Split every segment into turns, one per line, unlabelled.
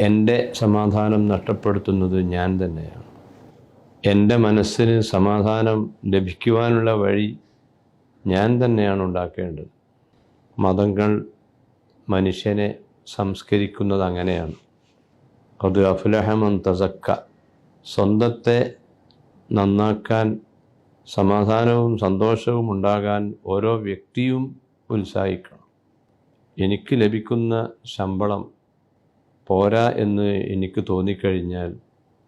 എന്റെ സമാധാനം നഷ്ടപ്പെടുത്തുന്നത് ഞാൻ തന്നെയാണ്. എന്റെ മനസ്സിന് സമാധാനം ലഭിക്കുവാനുള്ള വഴി ഞാൻ തന്നെയാണ് ഉണ്ടാക്കേണ്ടത്. മതങ്ങൾ മനുഷ്യനെ സംസ്കരിക്കുന്നത് അങ്ങനെയാണ്. അത് അഫുലഹമൻ തസക്ക. സ്വന്തത്തെ നന്നാക്കാൻ സമാധാനവും സന്തോഷവും ഉണ്ടാകാൻ ഓരോ വ്യക്തിയും ഉത്സാഹിക്കണം. എനിക്ക് ലഭിക്കുന്ന ശമ്പളം പോരാ എന്ന് എനിക്ക് തോന്നിക്കഴിഞ്ഞാൽ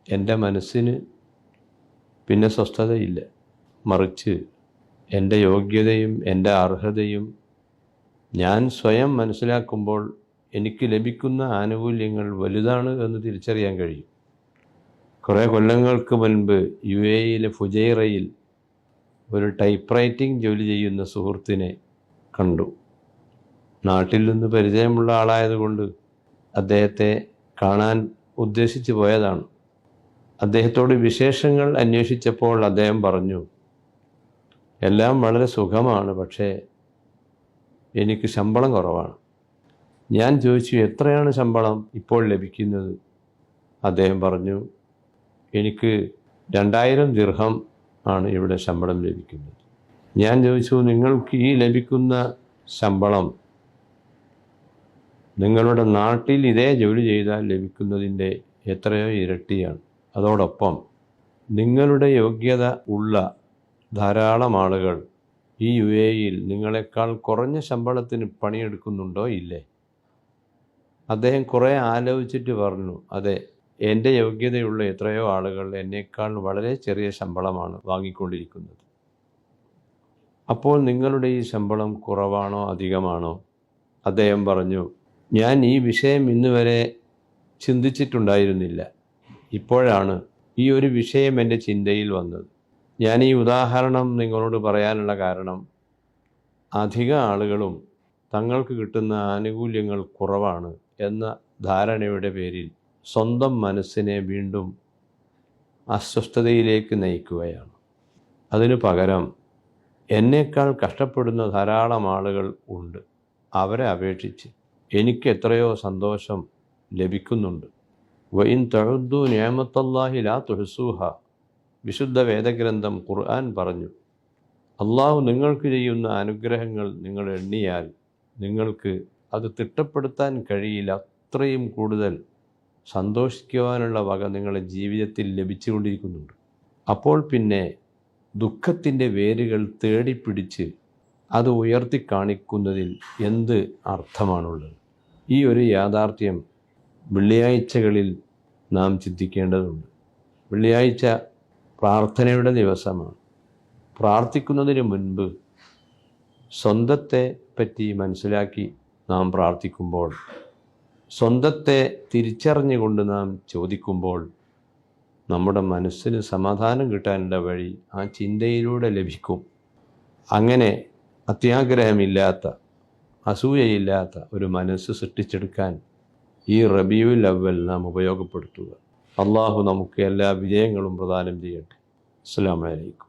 എന്റെ മനസ്സിന് പിന്നെ സ്വസ്ഥതയില്ല. മറിച്ച് എന്റെ യോഗ്യതയും എന്റെ അർഹതയും ഞാൻ സ്വയം മനസ്സിലാക്കുമ്പോൾ എനിക്ക് ലഭിക്കുന്ന ആനുകൂല്യങ്ങൾ വലുതാണ് എന്ന് തിരിച്ചറിയാൻ കഴിയും. കുറേ കൊല്ലങ്ങൾക്ക് മുൻപ് യു എയിലെ ഫുജൈറയിൽ ഒരു ടൈപ്പ് റൈറ്റിംഗ് ജോലി ചെയ്യുന്ന സുഹൃത്തിനെ കണ്ടു. നാട്ടിൽ നിന്ന് പരിചയമുള്ള ആളായതുകൊണ്ട് അദ്ദേഹത്തെ കാണാൻ ഉദ്ദേശിച്ചു പോയതാണ്. അദ്ദേഹത്തോട് വിശേഷങ്ങൾ അന്വേഷിച്ചപ്പോൾ അദ്ദേഹം പറഞ്ഞു എല്ലാം വളരെ സുഖമാണ് പക്ഷേ എനിക്ക് ശമ്പളം കുറവാണ്. ഞാൻ ചോദിച്ചു എത്രയാണ് ശമ്പളം ഇപ്പോൾ ലഭിക്കുന്നത്? അദ്ദേഹം പറഞ്ഞു എനിക്ക് രണ്ടായിരം ദിർഹം ആണ് ഇവിടെ ശമ്പളം ലഭിക്കുന്നത്. ഞാൻ ചോദിച്ചു നിങ്ങൾക്ക് ഈ ലഭിക്കുന്ന ശമ്പളം നിങ്ങളുടെ നാട്ടിൽ ഇതേ ജോലി ചെയ്താൽ ലഭിക്കുന്നതിന്റെ എത്രയോ ഇരട്ടിയാണ്. അതോടൊപ്പം നിങ്ങളുടെ യോഗ്യത ഉള്ള ധാരാളം ആളുകൾ ഈ യു എ ഇയിൽ നിങ്ങളെക്കാൾ കുറഞ്ഞ ശമ്പളത്തിന് പണിയെടുക്കുന്നുണ്ടോ ഇല്ലേ? അദ്ദേഹം കുറേ ആലോചിച്ചിട്ട് പറഞ്ഞു അതെ എന്റെ യോഗ്യതയുള്ള എത്രയോ ആളുകൾ എന്നേക്കാൾ വളരെ ചെറിയ ശമ്പളമാണ് വാങ്ങിക്കൊണ്ടിരിക്കുന്നത്. അപ്പോൾ നിങ്ങളുടെ ഈ ശമ്പളം കുറവാണോ അധികമാണോ? അദ്ദേഹം പറഞ്ഞു ഞാൻ ഈ വിഷയം ഇന്നുവരെ ചിന്തിച്ചിട്ടുണ്ടായിരുന്നില്ല. ഇപ്പോഴാണ് ഈ ഒരു വിഷയം എന്റെ ചിന്തയിൽ വന്നത്. ഞാൻ ഈ ഉദാഹരണം നിങ്ങളോട് പറയാനുള്ള കാരണം അധിക ആളുകളും തങ്ങൾക്ക് കിട്ടുന്ന ആനുകൂല്യങ്ങൾ കുറവാണ് എന്ന ധാരണയുടെ പേരിൽ സ്വന്തം മനസ്സിനെ വീണ്ടും അസ്വസ്ഥതയിലേക്ക് നയിക്കുകയാണ്. അതിനു പകരം എന്നേക്കാൾ കഷ്ടപ്പെടുന്ന ധാരാളം ആളുകൾ ഉണ്ട് അവരെ അപേക്ഷിച്ച്. എനിക്ക് എത്രയോ സന്തോഷം ലഭിക്കുന്നുണ്ട്. വൈൻ തഴുദ്ദു നിയമത്തല്ലാഹി ലാ തുഹസൂഹ. വിശുദ്ധ വേദഗ്രന്ഥം ഖുർആൻ പറഞ്ഞു അള്ളാഹു നിങ്ങൾക്ക് ചെയ്യുന്ന അനുഗ്രഹങ്ങൾ നിങ്ങൾ എണ്ണിയാൽ നിങ്ങൾക്ക് അത് തിട്ടപ്പെടുത്താൻ കഴിയില്ല. അത്രയും കൂടുതൽ സന്തോഷിക്കുവാനുള്ള വക നിങ്ങളുടെ ജീവിതത്തിൽ ലഭിച്ചുകൊണ്ടിരിക്കുന്നുണ്ട്. അപ്പോൾ പിന്നെ ദുഃഖത്തിന്റെ വേരുകൾ തേടിപ്പിടിച്ച് അത് ഉയർത്തി കാണിക്കുന്നതിൽ എന്ത് അർത്ഥമാണുള്ളത്? ഈ ഒരു യാഥാർത്ഥ്യം വെള്ളിയാഴ്ചകളിൽ നാം ചിന്തിക്കേണ്ടതുണ്ട്. വെള്ളിയാഴ്ച പ്രാർത്ഥനയുടെ ദിവസമാണ്. പ്രാർത്ഥിക്കുന്നതിന് മുൻപ് സ്വന്തത്തെ പറ്റി മനസ്സിലാക്കി നാം പ്രാർത്ഥിക്കുമ്പോൾ സ്വന്തത്തെ തിരിച്ചറിഞ്ഞുകൊണ്ട് നാം ചോദിക്കുമ്പോൾ നമ്മുടെ മനസ്സിന് സമാധാനം കിട്ടാനുള്ള വഴി ആ ചിന്തയിലൂടെ ലഭിക്കും. അങ്ങനെ അത്യാഗ്രഹമില്ലാത്ത അസൂയയില്ലാത്ത ഒരു മനസ്സ് സൃഷ്ടിച്ചെടുക്കാൻ ഈ റബിയുൽ അവൽ നാം ഉപയോഗപ്പെടുത്തുക. അള്ളാഹു നമുക്ക് എല്ലാ വിജയങ്ങളും പ്രദാനം ചെയ്യട്ടെ. അസ്സാം വലൈക്കും